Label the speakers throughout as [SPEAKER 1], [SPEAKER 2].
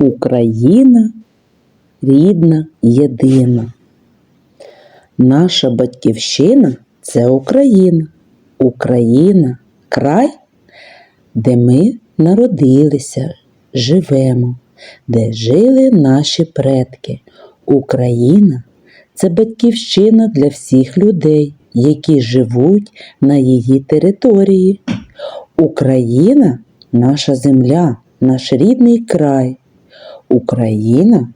[SPEAKER 1] Україна рідна, єдина. Наша батьківщина це Україна. Україна край, де ми народилися, живемо, де жили наші предки. Україна це батьківщина для всіх людей, які живуть на її території. Україна наша земля, наш рідний край. Україна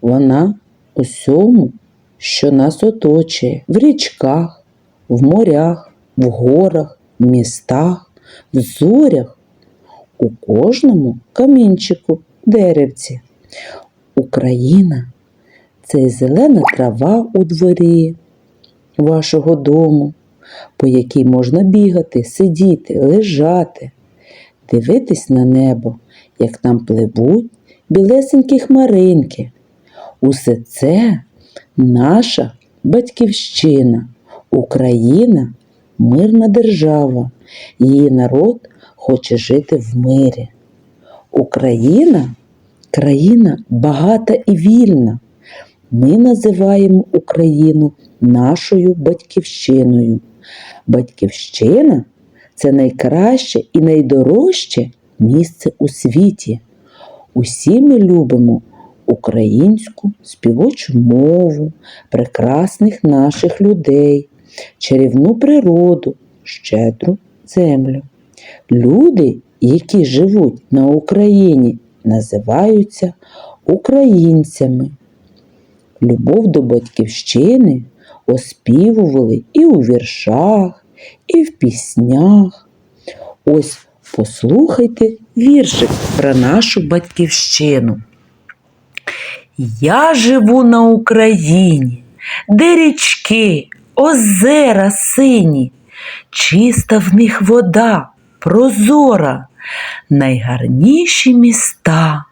[SPEAKER 1] вона усьому, що нас оточує в річках, в морях, в горах, в містах, в зорях, у кожному камінчику, деревці. Україна це зелена трава у дворі вашого дому, по якій можна бігати, сидіти, лежати, дивитись на небо, як там пливуть білесенькі хмаринки. Усе це наша батьківщина, Україна мирна держава, її народ хоче жити в мирі. Україна країна багата і вільна. Ми називаємо Україну нашою батьківщиною. Батьківщина це найкраще і найдорожче місце у світі. Усі ми любимо українську співочу мову, прекрасних наших людей, чарівну природу, щедру землю. Люди, які живуть на Україні, називаються українцями. Любов до батьківщини оспівували і у віршах, і в піснях. Ось послухайте віршик про нашу батьківщину. Я живу на Україні, де річки, озера сині, чиста в них вода, прозора, найгарніші міста,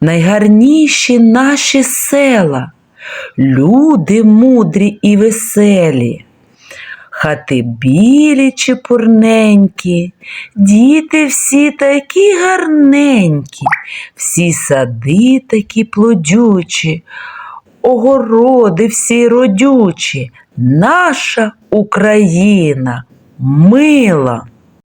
[SPEAKER 1] найгарніші наші села, люди мудрі і веселі. Хати білі чепурненькі, діти всі такі гарненькі, всі сади такі плодючі, огороди всі родючі, наша Україна мила.